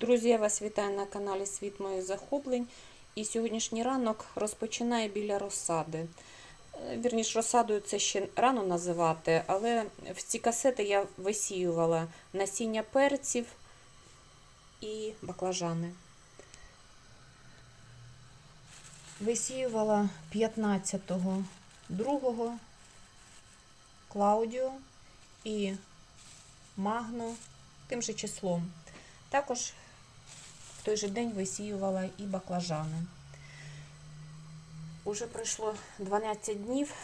Друзі, я вас вітаю на каналі Світ моїх захоплень. І сьогоднішній ранок розпочинає біля розсади. Е, Вірніш, розсадою це ще рано називати, але в ці касети я висіювала насіння перців і баклажани. Висіювала 15-го другого Клаудіо і Магну тим же числом. Також в той же день висіювала і баклажани. Уже пройшло 12 днів,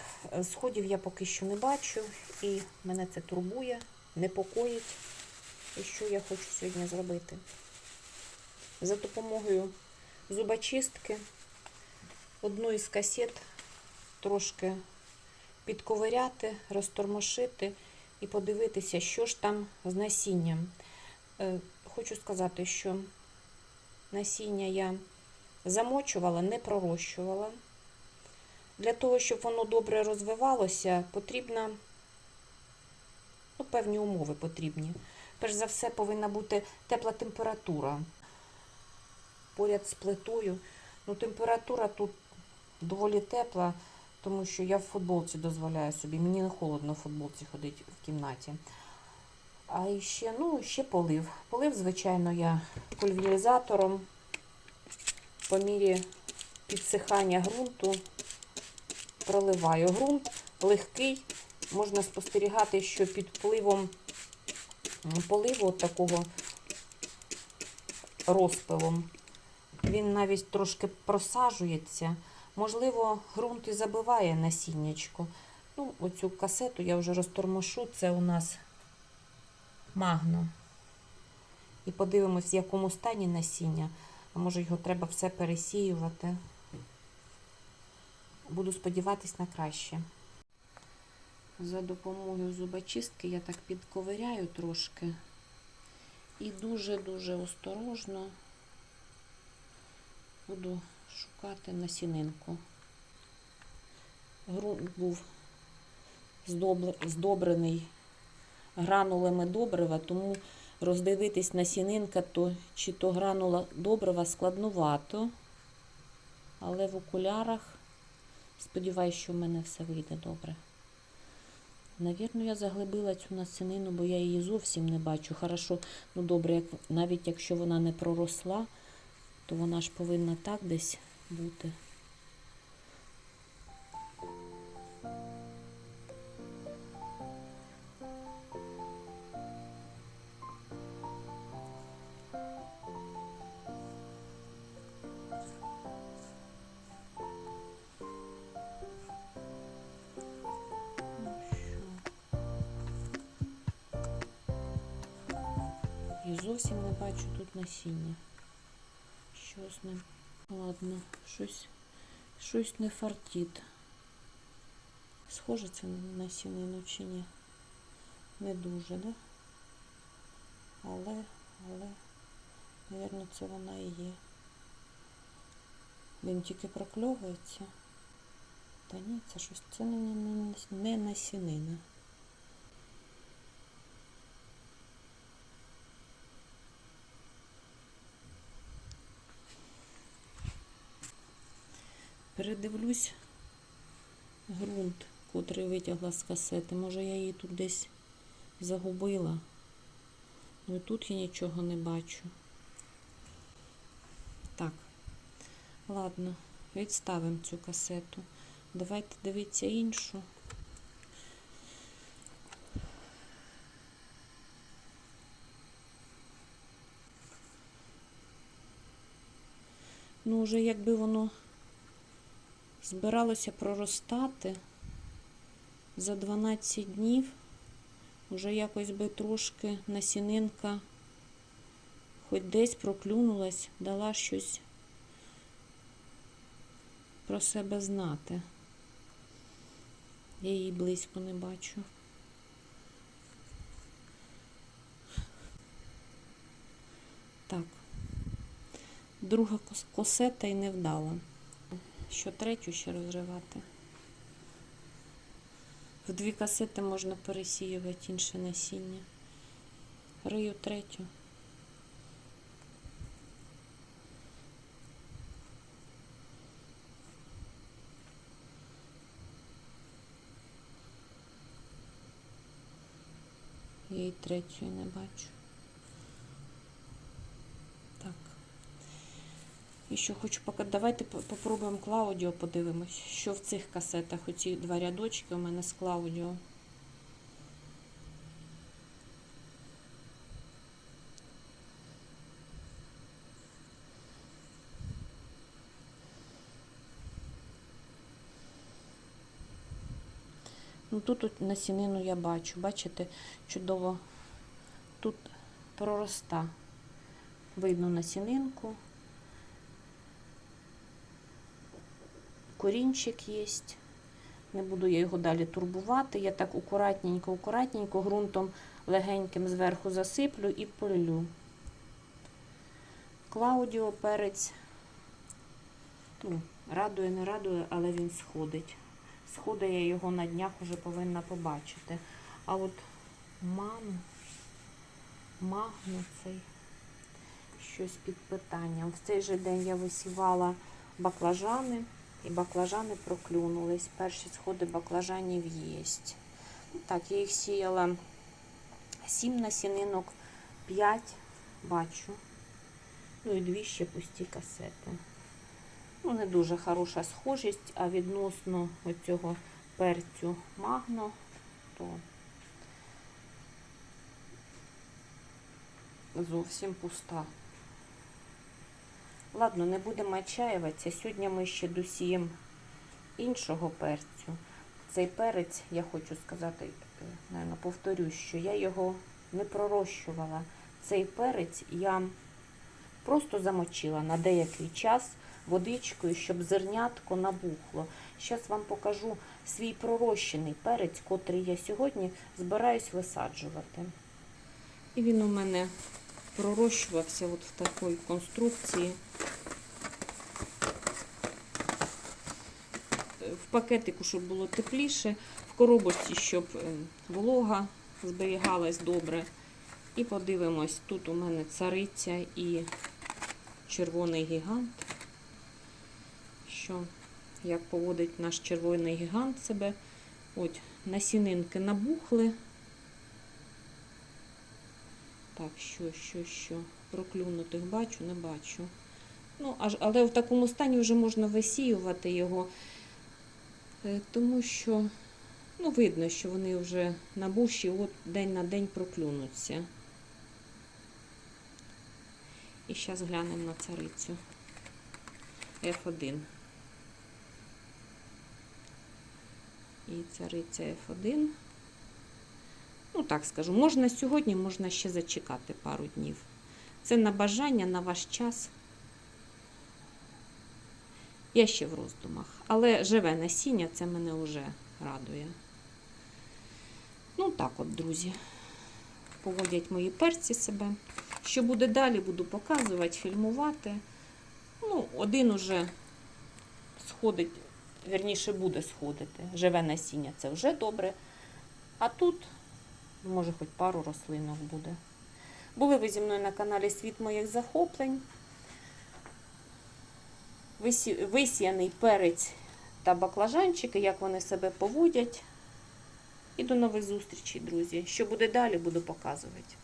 сходів я поки що не бачу, і мене це турбує, непокоїть. І що я хочу сьогодні зробити? За допомогою зубочистки одну із касет трошки підковиряти, розтормошити і подивитися, що ж там з насінням. Е, Хочу сказати, що насіння я замочувала, не пророщувала. Для того, щоб воно добре розвивалося, потрібно ну, певні умови потрібні. Перш за все, повинна бути тепла температура. Поряд з плитою. Ну, температура тут доволі тепла, тому що я в футболці дозволяю собі. Мені не холодно в футболці ходити в кімнаті. А ще, ну, ще полив. Полив, звичайно, я пульверизатором по мірі підсихання ґрунту проливаю. Ґрунт легкий, можна спостерігати, що під впливом поливу такого розпилом він навіть трошки просаджується. Можливо, ґрунт і забиває насіннячко. Ну, оцю касету я вже розтормошу. Це у нас магно. І подивимось, в якому стані насіння. А може його треба все пересіювати. Буду сподіватись на краще. За допомогою зубочистки я так підковиряю трошки і дуже-дуже осторожно буду шукати насінинку. Грунт був здобр- здобрений гранулами добрива, тому роздивитись насінинка, то чи то гранула добрива складнувато, але в окулярах сподіваюсь, що в мене все вийде добре. Навірно, я заглибила цю насінину, бо я її зовсім не бачу. Хорошо, ну добре, як, навіть якщо вона не проросла, то вона ж повинна так десь бути. Зовсім не бачу тут насіння. Що з ним? Ладно, щось, щось не фартить. Схоже це на насінину чи ні? Не дуже, да? Але, але, мабуть, це вона і є. Він тільки прокльовується. Та ні, це щось, це не, не, не насінина. Передивлюсь ґрунт, котрий витягла з касети. Може я її тут десь загубила. Ну і тут я нічого не бачу. Так, ладно, відставимо цю касету. Давайте дивитися іншу. Ну, вже якби воно збиралося проростати за 12 днів, вже якось би трошки насінинка хоч десь проклюнулась, дала щось про себе знати. Я її близько не бачу. Так, друга косета і не вдала що третю ще розривати. В дві касети можна пересіювати інше насіння. Рию третю. Я і третю не бачу. І хочу показати. Давайте по- попробуємо Клаудіо подивимось, що в цих касетах. Оці два рядочки у мене з Клаудіо. Ну тут от насінину я бачу, бачите, чудово тут пророста. Видно насінинку. Корінчик є. Не буду я його далі турбувати. Я так акуратненько, акуратненько, ґрунтом легеньким зверху засиплю і полю. Клаудіо перець. Ну, радує, не радує, але він сходить. Сходить я його на днях вже повинна побачити. А от ман, магну цей щось під питанням. В цей же день я висівала баклажани, і баклажани проклюнулись. Перші сходи баклажанів єсть. Так, я їх сіяла 7 насінинок, 5 бачу. Ну і дві ще пусті касети. Ну, не дуже хороша схожість, а відносно оцього перцю магно, то зовсім пуста. Ладно, не будемо отчаюватися. Сьогодні ми ще досіємо іншого перцю. Цей перець, я хочу сказати, напевно, повторюсь, що я його не пророщувала. Цей перець я просто замочила на деякий час водичкою, щоб зернятко набухло. Зараз вам покажу свій пророщений перець, котрий я сьогодні збираюсь висаджувати. І він у мене пророщувався от в такій конструкції. Пакетику, щоб було тепліше, в коробочці, щоб е, волога зберігалась добре. І подивимось, тут у мене цариця і червоний гігант. Що, як поводить наш червоний гігант себе. От, насінинки набухли. Так, що, що, що. Проклюнутих бачу, не бачу. Ну, але в такому стані вже можна висіювати його, тому що, ну, видно, що вони вже набухші, от день на день проклюнуться. І зараз глянемо на царицю. F1. І цариця F1. Ну, так скажу, можна сьогодні, можна ще зачекати пару днів. Це на бажання, на ваш час. Я ще в роздумах. Але живе насіння, це мене вже радує. Ну, так от, друзі. Поводять мої перці себе. Що буде далі, буду показувати, фільмувати. Ну, один уже сходить, вірніше буде сходити. Живе насіння, це вже добре. А тут, може, хоч пару рослинок буде. Були ви зі мною на каналі Світ моїх захоплень. Висі- Висіяний перець та баклажанчики, як вони себе поводять. І до нових зустрічей, друзі. Що буде далі, буду показувати.